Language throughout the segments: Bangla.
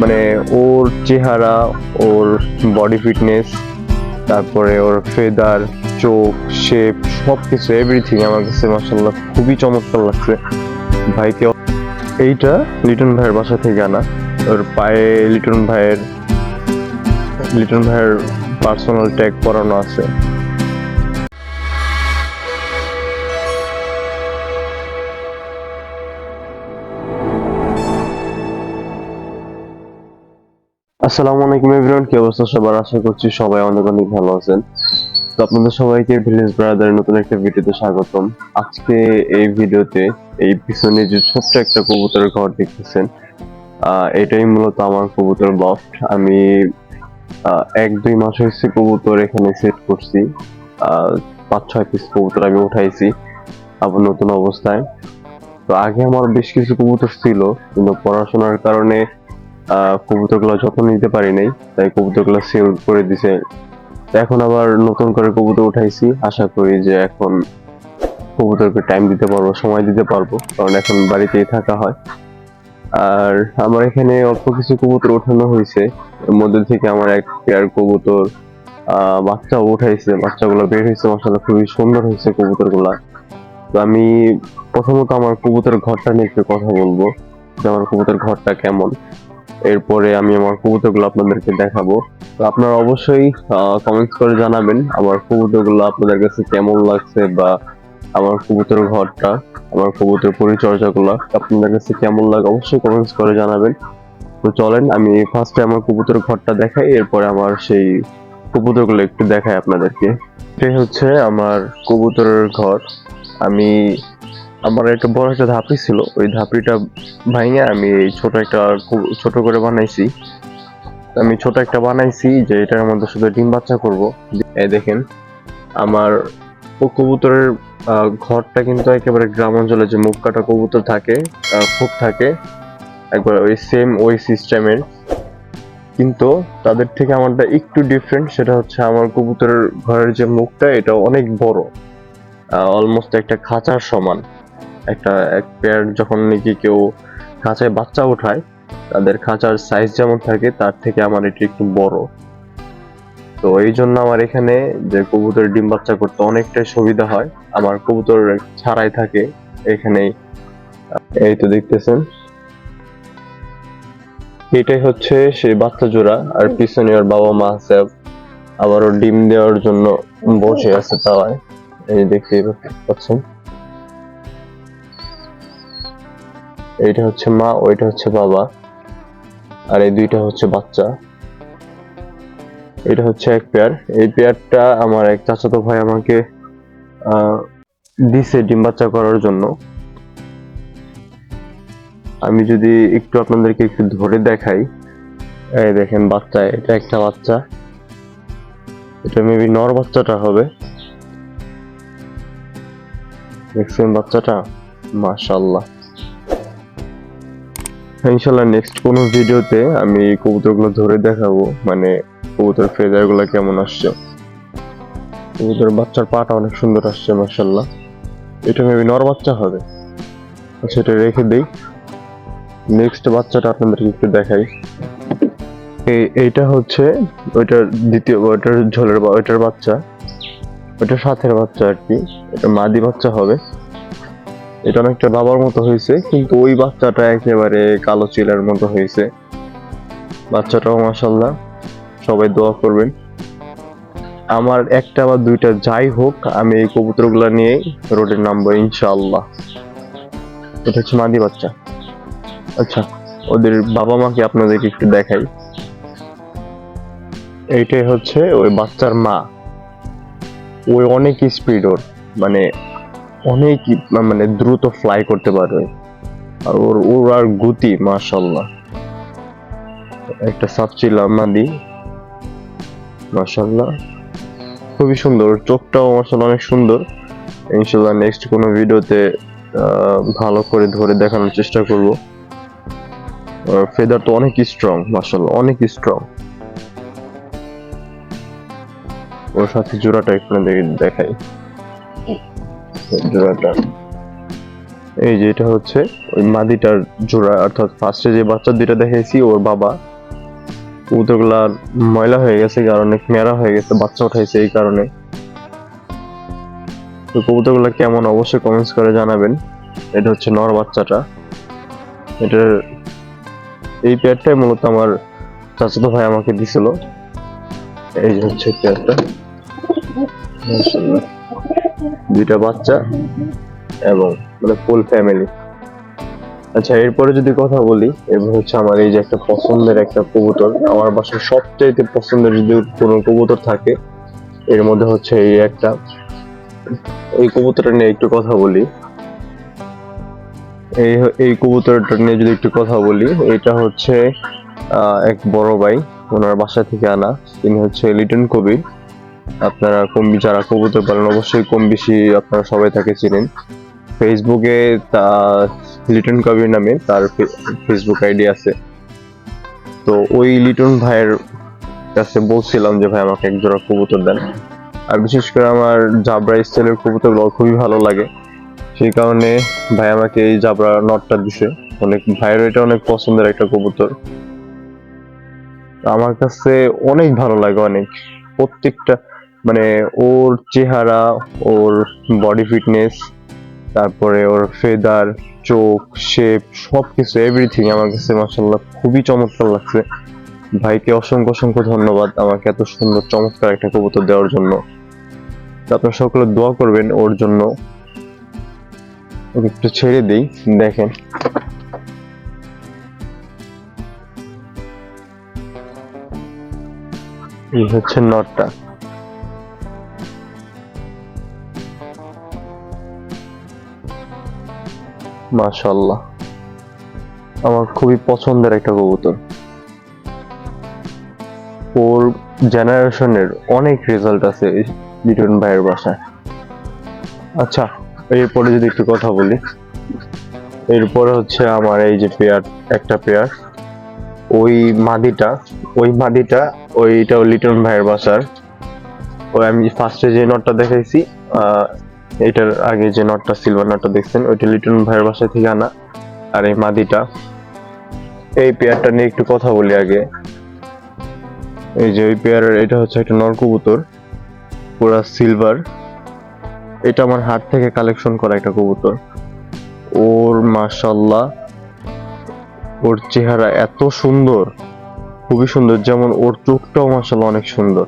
মানে ওর চেহারা, ওর বডি ফিটনেস তারপরে ওর ফেদার চোখ শেপ সব কিছু এভরিথিং আমার কাছে মাসাল্লাহ খুবই চমৎকার লাগছে। ভাইকে এইটা লিটন ভাইয়ের বাসা থেকে আনা। ওর পায়ে লিটন ভাইয়ের লিটন ভাইয়ের পার্সোনাল ট্যাগ পরানো আছে। আসসালামু আলাইকুম এভরিওয়ান কি অবস্থা সবার? আশা করছি সবাই অনেক অনেক ভালো আছেন। তো আপনাদের সবাইকে ভিলেজ ব্রাদারের নতুন একটা ভিডিওতে স্বাগতম। আজকে এই ভিডিওতে এই পিছনে যে ছোট্ট একটা কবুতরের ঘর দেখতেছেন এটাই মূলত আমার কবুতর লফট আমি এক দুই মাস হয়েছে কবুতর এখানে সেট করছি। পাঁচ ছয় পিস কবুতর আমি উঠাইছি আবার নতুন অবস্থায়। তো আগে আমার বেশ কিছু কবুতর ছিল, কিন্তু পড়াশোনার কারণে কবুতরগুলো যত্ন নিতে পারি নাই, তাই কবুতরগুলো সেল করে দিছে। এখন আবার নতুন করে কবুতর উঠাইছি, আশা করি যে এখন কবুতরকে টাইম দিতে পারব, সময় দিতে পারব, কারণ এখন বাড়িতেই থাকা হয়। আর আমার এখানে অল্প কিছু কবুতর ওঠানো হয়েছে, এর মধ্যে থেকে আমার এক পেয়ার কবুতর বাচ্চা উঠাইছে, বাচ্চাগুলো বের হয়েছে মাসাল্লাহ খুবই সুন্দর হয়েছে কবুতরগুলা। তো আমি প্রথমত আমার কবুতর ঘরটা নিয়ে একটু কথা বলব, যে আমার কবুতর ঘরটা কেমন। এরপরে আমি আমার কবুতরগুলো আপনাদেরকে দেখাবো। তো আপনারা অবশ্যই কমেন্টস করে জানাবেন আমার কবুতরগুলো আপনাদের কাছে কেমন লাগছে বা আমার কবুতর ঘরটা, আমার কবুতর পরিচর্যাগুলো আপনাদের কাছে কেমন লাগে অবশ্যই কমেন্টস করে জানাবেন। তো চলেন, আমি ফার্স্টে আমার কবুতর ঘরটা দেখাই, এরপরে আমার সেই কবুতরগুলো একটু দেখাই আপনাদেরকে। এটাই হচ্ছে আমার কবুতরের ঘর। আমি আমার একটা বড় একটা ধাপি ছিল। ওই ধাপিটা ভাঙে আমি ছোট একটা ছোট করে বানাইছি। আমি ছোট একটা বানাইছি যে এটার মধ্যে শুধু ডিম বাচ্চা করব। এই দেখেন, আমার কবুতরের ঘরটা কিন্তু একেবারে গ্রাম অঞ্চলে যে মুখ কাটা কবুতর থাকে খুব থাকে, একবার ওই সেম ওই সিস্টেমের কিন্তু তাদের থেকে আমারটা একটু ডিফারেন্ট সেটা হচ্ছে আমার কবুতরের ঘরের যে মুখটা এটা অনেক বড় অলমোস্ট একটা খাঁচার সমান। একটা, এক পেয়ার যখন নাকি কেউ খাঁচায় বাচ্চা ওঠায়, তাদের খাঁচার সাইজ যেমন থাকে, তার থেকে আমার এটি একটু বড়। তো এই জন্য আমার এখানে যে কবুতর ডিম বাচ্চা করতে অনেকটাই সুবিধা হয় আমার কবুতর ছাড়াই থাকে এখানেই। এই তো দেখতেছেন। এটাই হচ্ছে সেই বাচ্চা জোড়া, আর পিছনে ওর বাবা মা আছে আবার ডিম দেওয়ার জন্য বসে আছে তাওয়ায় এই দেখতেই পাচ্ছেন। এইটা হচ্ছে মা, ওইটা হচ্ছে বাবা, আর এই দুইটা হচ্ছে বাচ্চা। এটা হচ্ছে এক পেয়ার এই পেয়ারটা আমার এক চাচাতো ভাই আমাকে দিছে ডিম বাচ্চা করার জন্য। আমি যদি একটু আপনাদেরকে একটু ধরে দেখাই। এই দেখেন বাচ্চা, এটা একটা বাচ্চা। এটা মেবি নর বাচ্চাটা হবে। দেখছেন বাচ্চাটা? মাশাল্লাহ ইনশাল্লাহ নেক্সট কোনো ভিডিওতে আমি কবুতরগুলো ধরে দেখাবো মানে কবুতর ফেদারগুলো কেমন আসছে। কবুতর বাচ্চার পাটা অনেক সুন্দর আসছে, মাশাল্লাহ। এটা মেবি নর বাচ্চা হবে। সেটা রেখে দিই। নেক্সট বাচ্চাটা আপনাদেরকে একটু দেখাই। এই, এইটা হচ্ছে ওইটার দ্বিতীয়, ওইটার ঝোলের ওইটার বাচ্চা। ওইটা সাথের বাচ্চা আর কি। এটা মাদি বাচ্চা হবে। এটা অনেকটা বাবার মতো হয়েছে, কিন্তু ওই বাচ্চাটা একেবারে কালো চিলার মতো হয়েছে। বাচ্চাটাও মাসাল্লাহ সবাই দোয়া করবেন। আমার একটা বা দুইটা যাই হোক, আমি এই কবুতরগুলো নিয়ে রোডে নামবো ইনশাআল্লাহ। এটা হচ্ছে মাদি বাচ্চা। আচ্ছা ওদের বাবা মাকে আপনাদেরকে একটু দেখাই? এইটাই হচ্ছে ওই বাচ্চার মা। ওই অনেক স্পিড ওর মানে অনেক মানে দ্রুত ফ্লাই করতে পারবে। আর ওর আর গতি মাশাল্লাহ একটা সাপচিলা মাদি মাশাল্লাহ খুবই সুন্দর, চোখটাও মাশাল্লাহ অনেক সুন্দর। ইনশাল্লাহ নেক্সট কোনো ভিডিওতে ভালো করে ধরে দেখানোর চেষ্টা করব। ফেদার তো অনেক স্ট্রং মাশাল্লাহ অনেক স্ট্রং ওর সাথে জোড়াটা একটু দেখাই। জোড়াটা। এই যে এটা হচ্ছে, ওই মাদিটার জোড়া, অর্থাৎ ফার্স্টে যে বাচ্চা দুইটা দেখেছি ওর বাবা। কবুতরগুলা ময়লা হয়ে গেছে, কারণ অনেক মেরা হয়ে গেছে, বাচ্চা উঠাইছে এই কারণে। তো কবুতরগুলা কেমন, অবশ্যই কমেন্টস করে জানাবেন। এটা হচ্ছে নর বাচ্চাটা। এটার, এই পেয়ারটাই মূলত আমার চাচাতো ভাই আমাকে দিছিল। এই যে হচ্ছে পেয়ারটা। মাশাআল্লাহ। দুইটা বাচ্চা এবং মানে ফুল ফ্যামিলি আচ্ছা এরপরে যদি কথা বলি এরপর হচ্ছে আমার এই যে একটা পছন্দের একটা কবুতর, আমার বাসায় সবচাইতে পছন্দের যদি কোনো কবুতর থাকে, এর মধ্যে হচ্ছে এই একটা। এই কবুতরটা নিয়ে একটু কথা বলি। এই এই কবুতরটা নিয়ে যদি একটু কথা বলি, এটা হচ্ছে এক বড় ভাই, ওনার বাসা থেকে আনা। তিনি হচ্ছে লিটন কবির। আপনারা কম যারা কবুতর পালন, অবশ্যই কম বেশি আপনারা সবাই তাকে চিনেন। ফেসবুকে তা লিটন কবির নামে তার ফেসবুক আইডি আছে। তো ওই লিটন ভাইয়ের কাছে বলছিলাম যে, ভাই, আমাকে এক জোড়া কবুতর দেন। আর বিশেষ করে আমার জাবরা স্টাইলের কবুতরগুলো খুবই ভালো লাগে। সেই কারণে ভাই আমাকে এই জাবরা নটটা দিছে। অনেক ভাইয়ের এটা অনেক পছন্দের একটা কবুতর। আমার কাছে অনেক ভালো লাগে, অনেক। প্রত্যেকটা মানে ওর চেহারা, ওর বডি ফিটনেস তারপরে ওর ফেদার চোখ শেপ সবকিছু এভরিথিং আমার কাছে মাসাল্লাহ খুবই চমৎকার লাগছে। ভাইকে অসংখ্য অসংখ্য ধন্যবাদ আমাকে এত সুন্দর, চমৎকার একটা কবুতর দেওয়ার জন্য। আপনারা সকলে দোয়া করবেন ওর জন্য। ওকে একটু ছেড়ে দিই, দেখেন। এই হচ্ছে নটটা। মাশাল্লাহ আমার খুবই পছন্দের একটা কবুতর। ওর জেনারেশনের অনেক রেজাল্ট আছে লিটন ভাইয়ের বাসায়। আচ্ছা এরপরে যদি একটু কথা বলি, এরপরে হচ্ছে আমার এই যে পেয়ার, একটা পেয়ার, ওই মাদিটা ওই মাদিটা ওইটা লিটন ভাইয়ের বাসার। ওই আমি ফার্স্টে যে নটটা দেখাইছি এটার আগে যে নটটা সিলভার নটটা দেখছেন, ওইটা লিটন ভাইয়ের বাসা থেকে আনা। আর এই মাদিটা। এই পেয়ারটা নিয়ে একটু কথা বলি আগে। এই যে ওই পেয়ারের এটা হচ্ছে একটা নর কবুতর। পুরা সিলভার এটা আমার হাট থেকে কালেকশন করা একটা কবুতর। ওর মাশাল্লাহ ওর চেহারা এত সুন্দর। খুবই সুন্দর। যেমন ওর চোখটাও মাশাল্লাহ অনেক সুন্দর।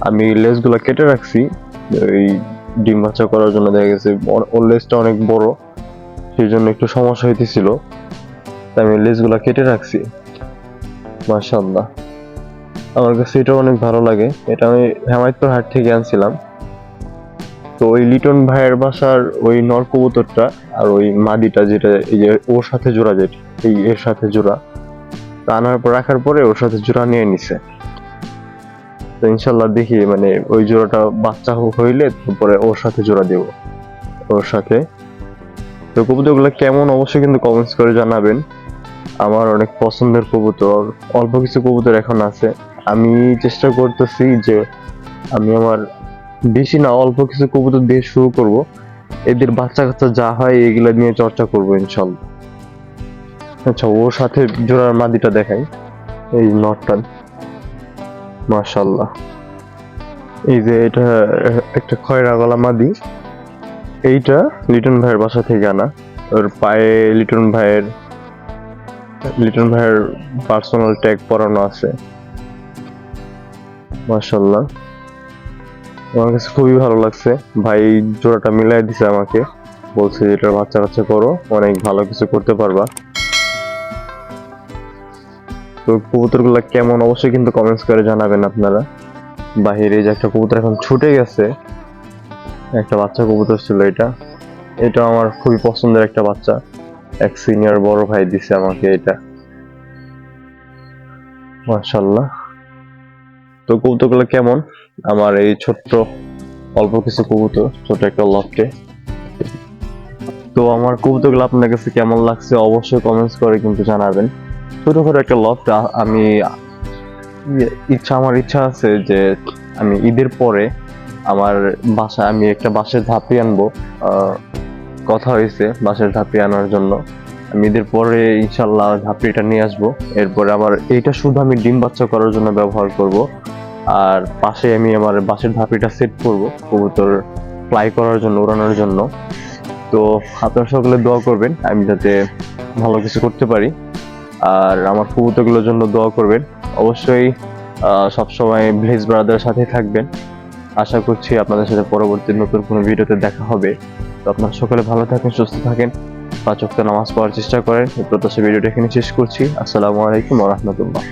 আমি লেজগুলো কেটে রাখছি। এই ডিম বাচ্চা করার জন্য দেখা গেছে, ওর- লেজটা অনেক বড় সেই জন্য একটু সমস্যা হইতেছিল। তাই আমি লেজগুলো কেটে রাখছি। মাশাল্লাহ আমার কাছে এটা অনেক ভালো লাগে। এটা আমি হেমায়তপুর হাট থেকে আনছিলাম। তো ওই লিটন ভাইয়ের বাসার ওই নর কবুতরটা আর ওই মাদিটা যেটা, এই যে ওর সাথে জোড়া যেটা, এই এর সাথে জোড়া আনার পর, রাখার পরে ওর সাথে জোড়া নিয়ে নিছে। তো ইনশাল্লাহ দেখি মানে ওই জোড়াটা বাচ্চা হইলে তারপরে ওর সাথে জোড়া দেব। ওর সাথে। তো কবুতরগুলো কেমন, অবশ্যই কিন্তু কমেন্টস করে জানাবেন। আমার অনেক পছন্দের কবুতর, অল্প কিছু কবুতর এখন আছে। আমি চেষ্টা করতেছি যে আমি আমার বেশি না, অল্প কিছু কবুতর দিয়ে শুরু করব। এদের বাচ্চা কাচ্চা যা হয় এগুলা নিয়ে চর্চা করব ইনশাল্লাহ। আচ্ছা ওর সাথে জোড়ার মাদিটা দেখাই। এই নটটা। মাশাল্লাহ এই যে এটা, একটা খয়রা গলা মাদি। এইটা লিটন ভাইয়ের বাসা থেকে আনা। ওর পায়ে লিটন ভাইয়ের লিটন ভাইয়ের পার্সোনাল ট্যাগ পরানো আছে। মাশাল্লাহ আমার কাছে খুবই ভালো লাগছে। ভাই জোড়াটা মিলাই দিছে আমাকে। বলছে যে, এটার বাচ্চা কাচ্চা করো। অনেক ভালো কিছু করতে পারবা। তো কবুতরগুলো কেমন? অবশ্যই কিন্তু কমেন্টস করে জানাবেন আপনারা। বাহিরে যে একটা কবুতর এখন ছুটে গেছে, একটা বাচ্চা কবুতর ছিল এটা। এটা আমার খুবই পছন্দের একটা বাচ্চা। এক সিনিয়র বড় ভাই দিছে আমাকে এটা। মাশাল্লাহ তো কবুতরগুলো কেমন? আমার এই ছোট্ট, অল্প কিছু কবুতর, ছোট একটা লফটে তো আমার কবুতরগুলো আপনার কাছে কেমন লাগছে? অবশ্যই কমেন্টস করে কিন্তু জানাবেন। ছোটখাটো একটা লফট আমি ইয়ে- ইচ্ছা, আমার ইচ্ছা আছে যে আমি ঈদের পরে আমার বাসা আমি একটা বাঁশের ধাপি আনব। কথা হয়েছে বাঁশের ধাপি আনার জন্য। আমি ঈদের পরে ইনশাল্লাহ ধাপড়িটা নিয়ে আসব। এরপরে আবার এইটা শুধু আমি ডিম বাচ্চা করার জন্য ব্যবহার করব। আর পাশে আমি আমার বাসের ধাপড়িটা সেট করব কবুতর ফ্লাই করার জন্য, উড়ানোর জন্য। তো আপনারা সকলে দোয়া করবেন, আমি যাতে ভালো কিছু করতে পারি। আর আমার কবুতরগুলোর জন্য দোয়া করবেন। অবশ্যই সবসময় ভিলেজ ব্রাদারের সাথে থাকবেন। আশা করছি আপনাদের সাথে পরবর্তী নতুন কোনো ভিডিওতে দেখা হবে। তো আপনারা সকলে ভালো থাকেন, সুস্থ থাকেন। পাঁচ নামাজ পড়ার চেষ্টা করেন। প্রত্যাশা ভিডিওটা এখানে শেষ করছি। আসসালামু আলাইকুম রাহমাতুল্লাহ।